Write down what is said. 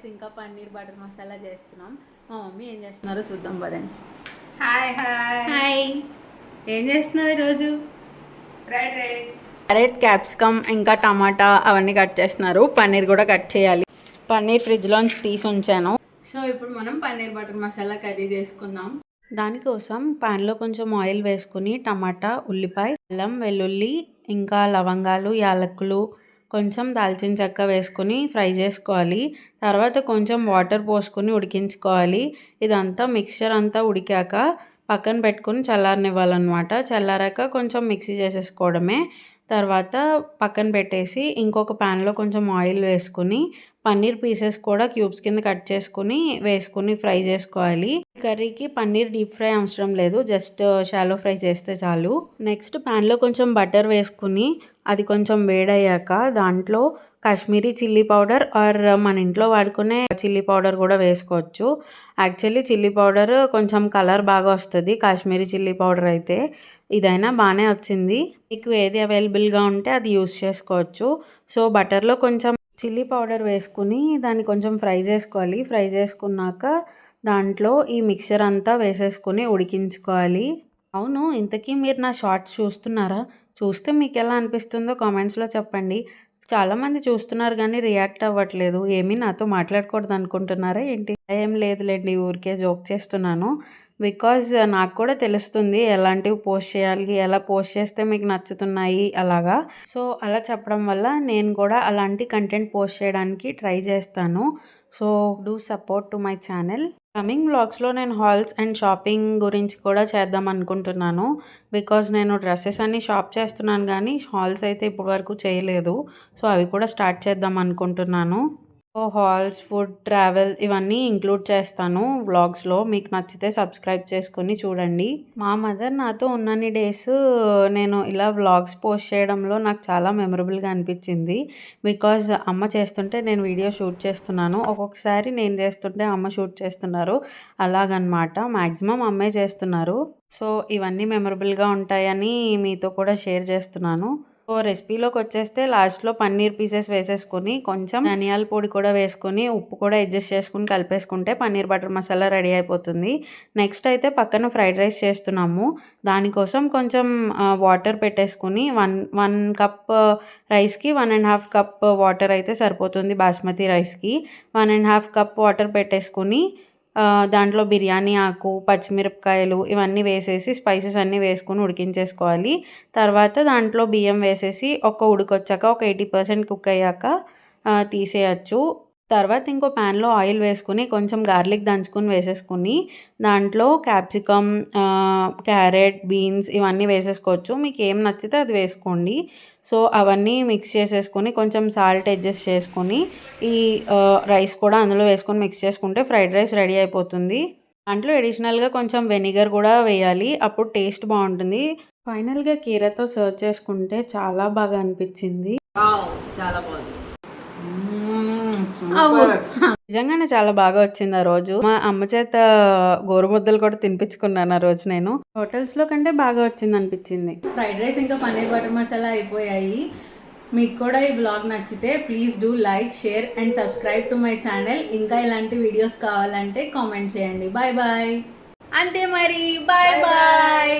Rice ఇంకా paneer butter masala చేస్తున్నాం. మా మమ్మీ ఏం చేస్తున్నారో చూద్దాం పదండి. Hi hi. హాయ్. ఏం చేస్తున్నావు ఈరోజు? Fried rice. క్యారెట్ క్యాప్సికమ్ ఇంకా టమాటా అవన్నీ కట్ చేస్తున్నారు. పన్నీర్ కూడా కట్ చేయాలి. పన్నీర్ ఫ్రిడ్జ్లోంచి తీసి ఉంచాను. సో ఇప్పుడు మనం పన్నీర్ బటర్ మసాలా కర్రీ చేసుకుందాం. దానికోసం పాన్లో కొంచెం ఆయిల్ వేసుకుని టమాటా ఉల్లిపాయ అల్లం వెల్లుల్లి ఇంకా లవంగాలు యాలకులు కొంచెం దాల్చిన చెక్క వేసుకుని ఫ్రై చేసుకోవాలి. తర్వాత కొంచెం వాటర్ పోసుకొని ఉడికించుకోవాలి. ఇదంతా మిక్చర్ అంతా ఉడికాక పక్కన పెట్టుకుని చల్లారనివ్వాలన్నమాట. చల్లారాక కొంచెం మిక్సీ చేసేసుకోవడమే. తర్వాత పక్కన పెట్టేసి ఇంకొక ప్యాన్లో కొంచెం ఆయిల్ వేసుకుని పన్నీర్ పీసెస్ కూడా క్యూబ్స్ కింద కట్ చేసుకుని వేసుకుని ఫ్రై చేసుకోవాలి. కర్రీకి పన్నీర్ డీప్ ఫ్రై అవసరం లేదు. జస్ట్ షాలో ఫ్రై చేస్తే చాలు. నెక్స్ట్ ప్యాన్లో కొంచెం బటర్ వేసుకుని అది కొంచెం వేడయ్యాక దాంట్లో కాశ్మీరీ చిల్లీ పౌడర్ ఆర్ మన ఇంట్లో వాడుకునే చిల్లీ పౌడర్ కూడా వేసుకోవచ్చు. యాక్చువల్లీ చిల్లీ పౌడర్ కొంచెం కలర్ బాగా వస్తుంది. కాశ్మీరీ చిల్లీ పౌడర్ అయితే ఇదైనా బాగానే వచ్చింది. మీకు ఏది అవైలబుల్గా ఉంటే అది యూస్ చేసుకోవచ్చు. సో బటర్లో కొంచెం చిల్లీ పౌడర్ వేసుకుని దాన్ని కొంచెం ఫ్రై చేసుకోవాలి. ఫ్రై చేసుకున్నాక దాంట్లో ఈ మిక్సర్ అంతా వేసేసుకుని ఉడికించుకోవాలి. అవును ఇంతకీ మీరు నా షార్ట్స్ చూస్తున్నారా? చూస్తే మీకు ఎలా అనిపిస్తుందో కామెంట్స్లో చెప్పండి. చాలామంది చూస్తున్నారు కానీ రియాక్ట్ అవ్వట్లేదు. ఏమీ నాతో మాట్లాడకూడదు అనుకుంటున్నారా ఏంటి? ఏం లేదులేండి ఊరికే జోక్ చేస్తున్నాను. బికాజ్ నాకు కూడా తెలుస్తుంది ఎలాంటివి పోస్ట్ చేయాలి ఎలా పోస్ట్ చేస్తే మీకు నచ్చుతున్నాయి అలాగా. సో అలా చెప్పడం వల్ల నేను కూడా అలాంటి కంటెంట్ పోస్ట్ చేయడానికి ట్రై చేస్తాను. So do support to my channel. Coming బ్లాగ్స్లో నేను హాల్స్ అండ్ షాపింగ్ గురించి కూడా చేద్దాం అనుకుంటున్నాను. బికాజ్ నేను డ్రెస్సెస్ అన్ని షాప్ చేస్తున్నాను కానీ హాల్స్ అయితే ఇప్పటి వరకు చేయలేదు. సో అవి కూడా స్టార్ట్ చేద్దాం అనుకుంటున్నాను. హాల్స్ ఫుడ్ ట్రావెల్ ఇవన్నీ ఇంక్లూడ్ చేస్తాను వ్లాగ్స్లో. మీకు నచ్చితే సబ్స్క్రైబ్ చేసుకొని చూడండి. మా మదర్ నాతో ఉన్నన్ని డేస్ నేను ఇలా వ్లాగ్స్ పోస్ట్ చేయడంలో నాకు చాలా మెమరబుల్గా అనిపించింది. బికాజ్ అమ్మ చేస్తుంటే నేను వీడియో షూట్ చేస్తున్నాను. ఒక్కొక్కసారి నేను చేస్తుంటే అమ్మ షూట్ చేస్తున్నారు. అలాగనమాట. మ్యాక్సిమం అమ్మే చేస్తున్నారు. సో ఇవన్నీ మెమరబుల్గా ఉంటాయని మీతో కూడా షేర్ చేస్తున్నాను. ఓ రెసిపీలోకి వచ్చేస్తే లాస్ట్లో పన్నీర్ పీసెస్ వేసేసుకొని కొంచెం ధనియాల పొడి కూడా వేసుకొని ఉప్పు కూడా అడ్జస్ట్ చేసుకుని కలిపేసుకుంటే పన్నీర్ బటర్ మసాలా రెడీ అయిపోతుంది. నెక్స్ట్ అయితే పక్కన ఫ్రైడ్ రైస్ చేస్తున్నాము. దానికోసం కొంచెం వాటర్ పెట్టేసుకుని వన్ వన్ కప్ రైస్కి one and half cup water అయితే సరిపోతుంది బాస్మతి రైస్కి. One and half cup water పెట్టేసుకుని దాంట్లో బిర్యానీ ఆకు పచ్చిమిరపకాయలు ఇవన్నీ వేసేసి స్పైసెస్ అన్నీ వేసుకొని ఉడికించేసుకోవాలి. తర్వాత దాంట్లో బియ్యం వేసేసి ఒక ఉడికొచ్చాక ఒక ఎయిటీ పర్సెంట్ కుక్ అయ్యాక తీసేయచ్చు. తర్వాత ఇంకో ప్యాన్లో ఆయిల్ వేసుకుని కొంచెం గార్లిక్ దంచుకొని వేసేసుకుని దాంట్లో క్యాప్సికమ్ క్యారెట్ బీన్స్ ఇవన్నీ వేసేసుకోవచ్చు. మీకు ఏం నచ్చితే అది వేసుకోండి. సో అవన్నీ మిక్స్ చేసేసుకొని కొంచెం సాల్ట్ అడ్జస్ట్ చేసుకొని ఈ రైస్ కూడా అందులో వేసుకొని మిక్స్ చేసుకుంటే ఫ్రైడ్ రైస్ రెడీ అయిపోతుంది. దాంట్లో అడిషనల్గా కొంచెం వెనిగర్ కూడా వేయాలి. అప్పుడు టేస్ట్ బాగుంటుంది. ఫైనల్గా కీరతో సర్వ్ చేసుకుంటే చాలా బాగా అనిపించింది. చాలా బాగుంది. నిజంగానే చాలా బాగా వచ్చింది ఆ రోజు. మా అమ్మ చేత గోరుముద్దలు కూడా తినిపించుకున్నాను ఆ రోజు నేను. హోటల్స్లో కంటే బాగా వచ్చింది అనిపించింది. ఫ్రైడ్ రైస్ ఇంకా పన్నీర్ బటర్ మసాలా అయిపోయాయి. మీకు కూడా ఈ బ్లాగ్ నచ్చితే please do like share and subscribe to my channel ఇంకా ఇలాంటి వీడియోస్ కావాలంటే కామెంట్ చేయండి. బాయ్ బాయ్ అంతే మరి. Bye bye